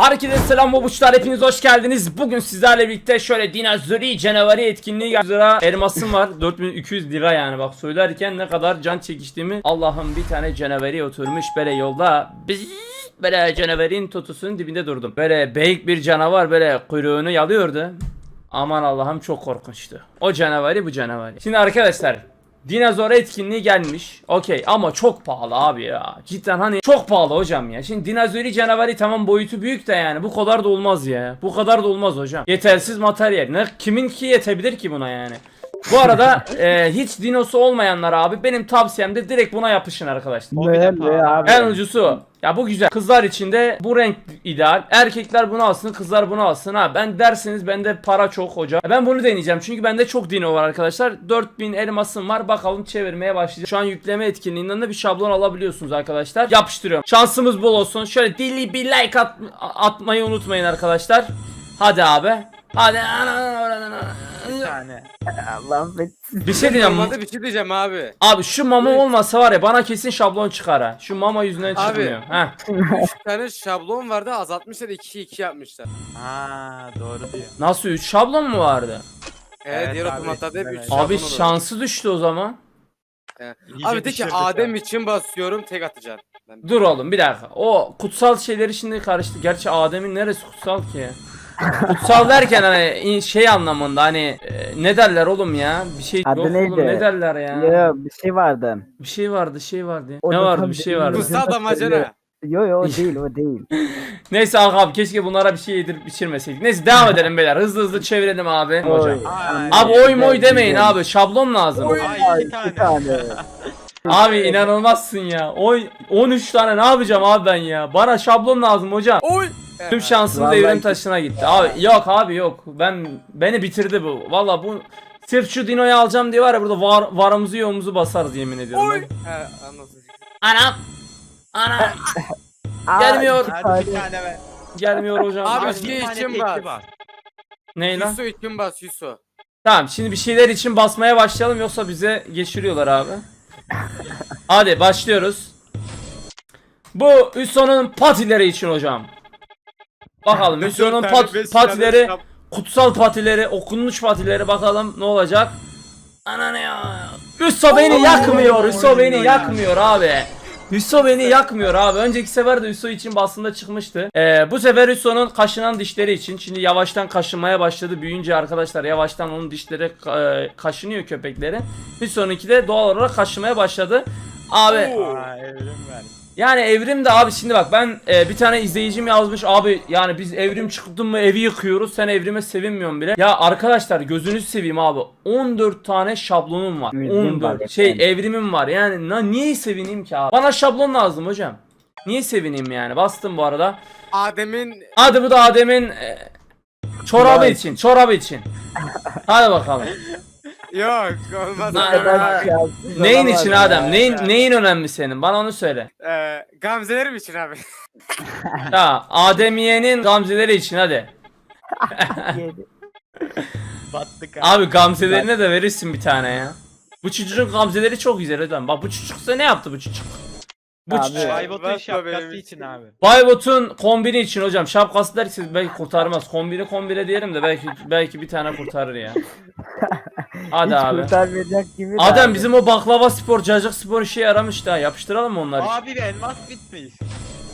Herkese selam babuçlar hepiniz hoş geldiniz. Bugün sizlerle birlikte şöyle dinozori canavarı etkinliği lira elmasım var. 4200 lira yani bak söylerken ne kadar can çekiştiğimi Allah'ım bir tane canaveri oturmuş böyle yolda biz böyle canaverin tutusunun dibinde durdum. Böyle beyik bir canavar böyle kuyruğunu yalıyordu. Aman Allah'ım çok korkunçtu. O canavarı bu canavarı. Şimdi arkadaşlar Dinozor etkinliği gelmiş. Okey ama çok pahalı abi ya. Cidden hani çok pahalı hocam ya. Şimdi dinozori canavarı tamam boyutu büyük de yani bu kadar da olmaz ya. Bu kadar da olmaz hocam. Yetersiz materyal. Ne kimin ki yetebilir ki buna yani? Bu arada e, hiç dinosu olmayanlar abi benim tavsiyem de direkt buna yapışın arkadaşlar. O bir de pahalı. abi. En ucusu. Ya bu güzel. Kızlar için de bu renk ideal. Erkekler bunu alsın, kızlar bunu alsın. Ha ben dersiniz bende para çok hoca. Ben bunu deneyeceğim çünkü bende çok dino var arkadaşlar. 4000 elmasım var. Bakalım çevirmeye başlayacağım. Şu an yükleme etkinliğinden de bir şablon alabiliyorsunuz arkadaşlar. Yapıştırıyorum. Şansımız bol olsun. Şöyle deli bir like at- atmayı unutmayın arkadaşlar. Hadi abi. Hadi. Bir tane. Allah'ım ben Bir şey diyeceğim. Normalde bir şey diyeceğim abi. Abi şu mama olmasa var ya bana kesin şablon çıkar ha. Şu mama yüzünden Abi. çıkmıyor. Heh. Bir tane şablon vardı azaltmışlar 2-2 yapmışlar. Ha doğru diyor. Nasıl 3 şablon mu vardı? Evet, Evet diğer abi, otomatlarda hep 3 evet. şablon Abi olur. şansı düştü o zaman. İyice Abi de ki düşürdük Adem için basıyorum tek atacaksın. Ben... Dur oğlum bir dakika. O kutsal şeyleri şimdi karıştı. Gerçi Adem'in neresi kutsal ki? Kutsal derken hani şey anlamında hani e, ne derler oğlum ya? Bir şey Adı yok oğlum neydi? ne derler ya? Yo bir şey vardı. Bir şey vardı, şey vardı. O ne da vardı? Bir şey vardı. Kutsal damacana. Yo yo o değil o değil. Neyse abi keşke bunlara bir şey yedirip içirmeseydik. Neyse devam edelim beyler. Hızlı hızlı çevirelim abi. Hocam. Oy, Ay. Abi oy moy demeyin güzel. abi. Şablon lazım. Ay Ay, iki tane. Abi inanılmazsın ya. Oy 13 tane ne yapacağım abi ben ya? Bana şablon lazım hocam. Oy. Tüm şansım Vallahi- devrim taşına gitti. Abi yok abi yok. Ben beni bitirdi bu. Valla bu sırf şu Dino'yu alacağım diye var ya burada var, varımızı yoğumuzu basarız yemin ediyorum. Oy. ben. He anlasın. Anam. Anam. Gelmiyor. Hadi bir tane. tane ver. Gelmiyor hocam. Abi, şey tane için var. Ney lan? Yusu için bas Yusu. Tamam şimdi bir şeyler için basmaya başlayalım yoksa bize geçiriyorlar abi. Hadi başlıyoruz. Bu Hüsnü'nün patileri için hocam. Bakalım Hüsnü'nün Dört pat, tane, beş tane patileri kutsal patileri, okunmuş patileri bakalım ne olacak. Ana ne ya? Hüso beni yakmıyor, Hüso beni yakmıyor abi. Hüso beni yakmıyor abi. Önceki sefer de Hüso için basında çıkmıştı. Ee, bu sefer Hüso'nun kaşınan dişleri için. Şimdi yavaştan kaşınmaya başladı. Büyüyünce arkadaşlar yavaştan onun dişleri e, kaşınıyor köpeklerin. Hüso'nunki de doğal olarak kaşımaya başladı. Abi. Aa evrim ver. Yani evrim de abi şimdi bak ben e, bir tane izleyicim yazmış abi yani biz evrim çıktın mı evi yıkıyoruz sen evrime sevinmiyorsun bile. Ya arkadaşlar gözünüzü seveyim abi 14 tane şablonum var. Evrim var 14 şey evrimim var yani na, niye sevineyim ki abi? Bana şablon lazım hocam. Niye sevineyim yani bastım bu arada. Adem'in Hadi bu da Adem'in e, çorabı için çorabı için. Hadi bakalım. yok olmaz. Na- abi. Ben Neyin zaman için Adem? ya. Neyin neyin önemli senin? Bana onu söyle. Ee, Gamzelerim için abi. Ya Ademiye'nin gamzeleri için hadi. Yedi. Battık abi. Abi gamzelerine de verirsin bir tane ya. Bu çocuğun gamzeleri çok güzel hocam. Bak bu çocuk size ne yaptı bu çocuk? Bu Abi. şapkası benim için abi. Baybot'un kombini için hocam. Şapkası derse belki kurtarmaz. Kombini kombine diyelim de belki belki bir tane kurtarır ya. Hadi Hiç abi. kurtarmayacak gibi de Adem abi. bizim o baklava spor, cacık spor işe yaramış da yapıştıralım mı onları? Abi bir elmas bitmiş.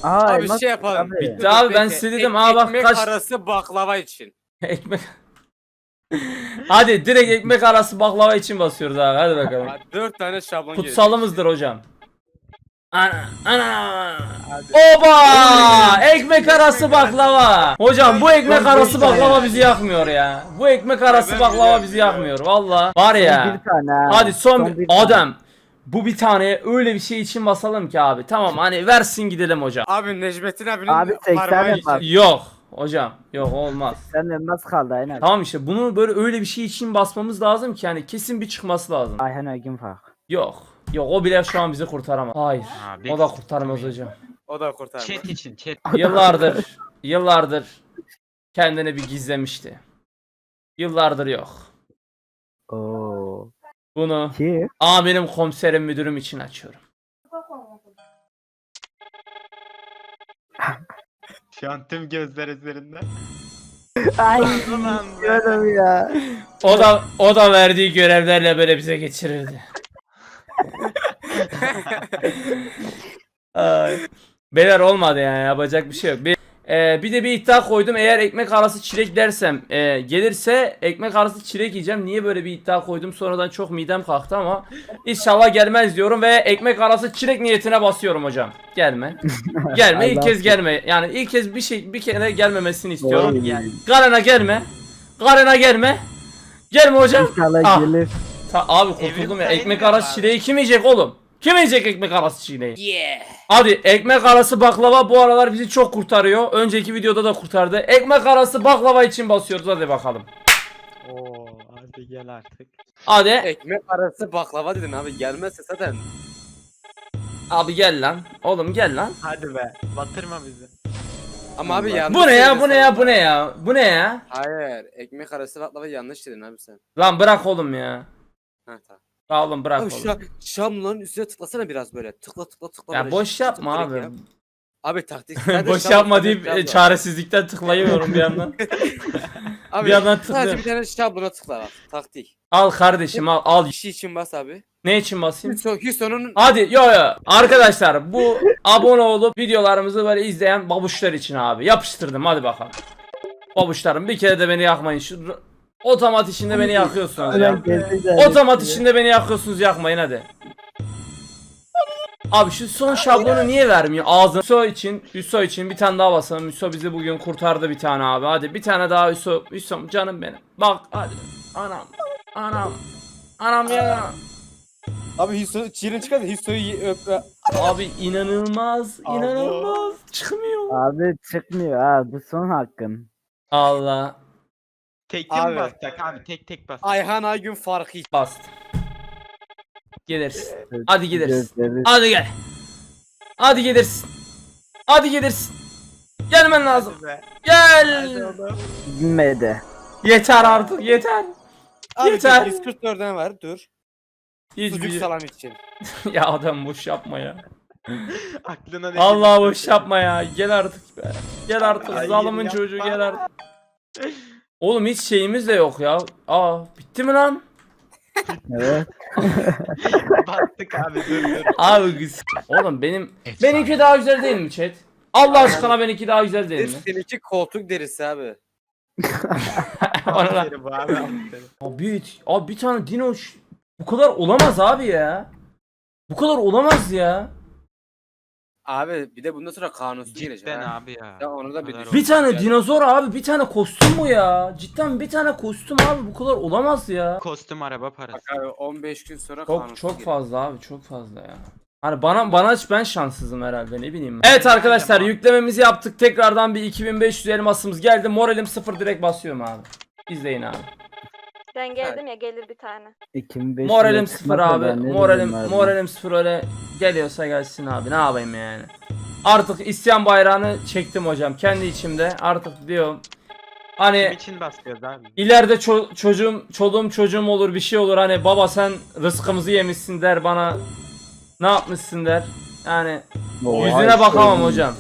Aa, Abi elmas- şey yapalım. abi. Bitti abi, ben size dedim, aa bak Ekmek kaç- arası baklava için. ekmek. Hadi direkt ekmek arası baklava için basıyoruz abi. Hadi bakalım. 4 tane şablon gelecek. Kutsalımızdır hocam. Ana ana. Hadi. Oba! Ekmek arası baklava. Hocam bu ekmek arası baklava bizi yakmıyor ya. Bu ekmek arası baklava bizi yakmıyor. Valla. Var ya. Bir tane ha. Hadi son bir. Adem. Bu bir tane öyle bir şey için basalım ki abi. Tamam hani versin gidelim hocam. Abi Necmettin abinin Abi 80 parmağı yapar. Yok hocam. Yok olmaz. Sen elmas kaldı aynen. Tamam işte bunu böyle öyle bir şey için basmamız lazım ki yani kesin bir çıkması lazım. Ayhan Ögün fark. Yok. Yok o bile şu an bizi kurtaramaz. Hayır. Abi. O da kurtarmaz hocam. O da kurtardı. Chat için chat. Yıllardır, yıllardır kendini bir gizlemişti. Yıllardır yok. Oo. Bunu Ki amirim, komiserim, müdürüm için açıyorum. Şu an tüm gözler üzerinde. Ay Ulan be. diyorum ya. O da o da verdiği görevlerle böyle bize geçirirdi. Ay. Beyler olmadı yani yapacak bir şey yok. Bir, e, bir de bir iddia koydum eğer ekmek arası çilek dersem e, gelirse ekmek arası çilek yiyeceğim. Niye böyle bir iddia koydum sonradan çok midem kalktı ama inşallah gelmez diyorum ve ekmek arası çilek niyetine basıyorum hocam. Gelme. Gelme ilk kez gelme. Yani ilk kez bir şey bir kere gelmemesini istiyorum. Oy. Yani Garena gelme. Garena gelme. Gelme hocam. İnşallah Ah. gelir. Ta abi kurtuldum ya. Ekmek arası çileği kim yiyecek oğlum? Kim yiyecek ekmek arası çileği? Hadi ekmek arası baklava bu aralar bizi çok kurtarıyor. Önceki videoda da kurtardı. Ekmek arası baklava için basıyoruz hadi bakalım. Oo hadi gel artık. Hadi Ekmek arası baklava dedin abi gelmezse zaten. abi gel lan. Oğlum gel lan. Hadi be. Batırma bizi. Ama abi yanlış Bu ne ya bu ne ya bu ne ya? Bu ne ya? Hayır ekmek arası baklava yanlış dedin abi sen. Lan bırak oğlum ya. Ha tamam. Ya oğlum bırak Abi oğlum. şu şamların üstüne tıklasana biraz böyle. Tıkla tıkla tıkla. Ya böyle. boş yapma abi. yap. Abi taktik. Sen de boş şam yapma deyip e, çaresizlikten tıklayıyorum bir yandan. Abi bir yandan sadece tıklıyorum. bir tane şablona tıkla bak. Taktik. Al kardeşim al al. Kişi için bas abi. Ne için basayım? Hüso, Hüso'nun Hadi yo yo arkadaşlar bu abone olup videolarımızı böyle izleyen babuşlar için abi yapıştırdım hadi bakalım. Babuşlarım bir kere de beni yakmayın şu r- otomat içinde beni yakıyorsunuz ya. Otomat içinde beni yakıyorsunuz yakmayın hadi. Abi şu son şablonu niye vermiyor ağzın? Hüso için, Hüso için bir tane daha basalım. Hüso bizi bugün kurtardı bir tane abi. Hadi bir tane daha Hüso. Hüso canım benim. Bak hadi. Anam. Anam. Anam ya. Abi Hüso çiğrini çıkar Hüso'yu öp. öp- Abi inanılmaz, inanılmaz. Çıkmıyor. Abi çıkmıyor ha bu son hakkın. Allah. Tek Abi. mi basacak abi? Tek tek bas. Ayhan Aygün farkı. Bastı. Gelirsin. Hadi gideriz. Gözleri- Hadi gel. Hadi gelirsin. Hadi gelirsin. Gelmen lazım. Be. Gel. Gülmedi. Yeter artık yeter. Abi Yeter. 144'den var dur. Sucuk Hiçbir... salam için. ya adam boş yapma ya. Aklına ne Allah boş yapma ya. Gel artık be. Gel artık Hayır, zalimin çocuğu gel artık. Oğlum hiç şeyimiz de yok ya. Aa bitti mi lan? Evet. Battık abi dur dur. Abi. Oğlum benim benimki daha güzel değil mi chat? Allah aşkına benimki daha güzel değil mi? Seninki koltuk derisi abi. Aferin bu abi aferin. Abi, abi bir tane dino ş- bu kadar olamaz abi ya. Bu kadar olamaz ya. Abi bir de bundan sonra kanunsuz girecek. Cidden ha. abi ya. Ya onu da bir kadar düşün. Bir tane Yani- dinozor abi bir tane kostüm bu ya. Cidden bir tane kostüm abi bu kadar olamaz ya. Kostüm araba parası. Bak abi 15 gün sonra Çok kanunsuz çok girecek. fazla abi çok fazla ya. Hani bana bana ben şanssızım herhalde ne bileyim. ben. Evet arkadaşlar yüklememizi yaptık. Tekrardan bir 2500 elmasımız geldi. Moralim sıfır direkt basıyorum abi. İzleyin abi. Ben geldim ya gelir bir tane. 2005 Moralim sıfır abi. Moralim moralim sıfır öyle geliyorsa gelsin abi. Ne yapayım yani? Artık isyan bayrağını çektim hocam kendi içimde. Artık diyorum Kim hani için basıyoruz abi? ileride ço- çocuğum çoluğum çocuğum olur bir şey olur hani baba sen rızkımızı yemişsin der bana ne yapmışsın der. Yani Oha, yüzüne işte bakamam hocam.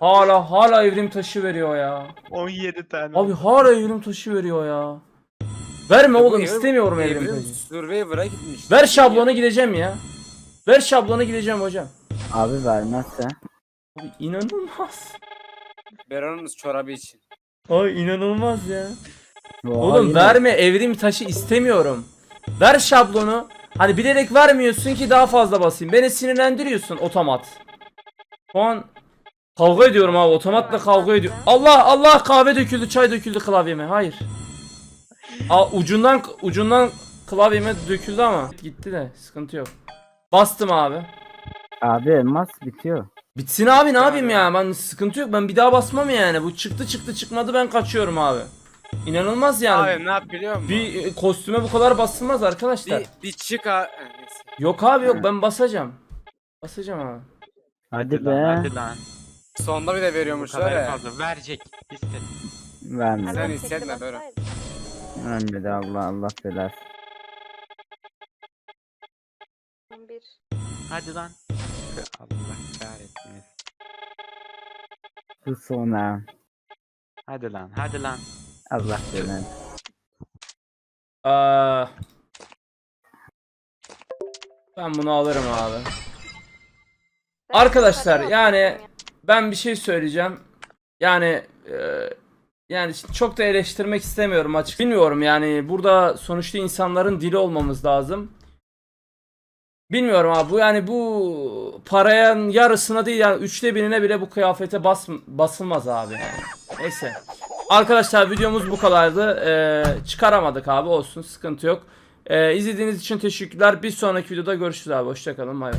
Hala hala evrim taşı veriyor ya. 17 tane. Abi hala evrim taşı veriyor ya. Verme Ya bu oğlum istemiyorum evrim Evrim taşı. Survivor'a gitmiş. Ver şablonu gideceğim ya. Ver şablonu gideceğim hocam. Abi vermezse. Abi inanılmaz. Beron'un çorabı için. Ay inanılmaz ya. Oğlum yine- verme evrim taşı istemiyorum. Ver şablonu. Hani bilerek vermiyorsun ki daha fazla basayım. Beni sinirlendiriyorsun otomat. Şu an kavga ediyorum abi otomatla kavga ediyor. Allah Allah kahve döküldü çay döküldü klavyeme. Hayır. Aa, ucundan ucundan klavyeme döküldü ama gitti de sıkıntı yok. Bastım abi. Abi elmas bitiyor. Bitsin abi ne yapayım ya ben sıkıntı yok ben bir daha basmam yani bu çıktı çıktı çıkmadı ben kaçıyorum abi. İnanılmaz yani. Abi ne yap biliyor musun? Bir e, kostüme bu kadar basılmaz arkadaşlar. bir, bir çık neyse. Yok abi yok ben basacağım. Basacağım abi. Hadi lan, be. Hadi lan. Sonda bir de Bu veriyormuşlar kadar ya. fazla. Verecek. İstet. Vermedi. Sen hissetme böyle. Bassaydı. Vermedi Allah Allah belası. 11. Hadi lan. Allah kahretsin. Bu sonra. Hadi lan hadi lan. Allah belanı. Aa, ben bunu alırım abi. Arkadaşlar, yani-. Ben bir şey söyleyeceğim. Yani e, yani çok da eleştirmek istemiyorum açık. Bilmiyorum yani burada sonuçta insanların dili olmamız lazım. Bilmiyorum abi bu yani bu parayan yarısına değil yani üçte birine bile bu kıyafete bas, basılmaz abi. Neyse. Arkadaşlar videomuz bu kadardı. Ee, çıkaramadık abi olsun sıkıntı yok. Ee, izlediğiniz için teşekkürler. Bir sonraki videoda görüşürüz abi. Hoşçakalın. Bay bay.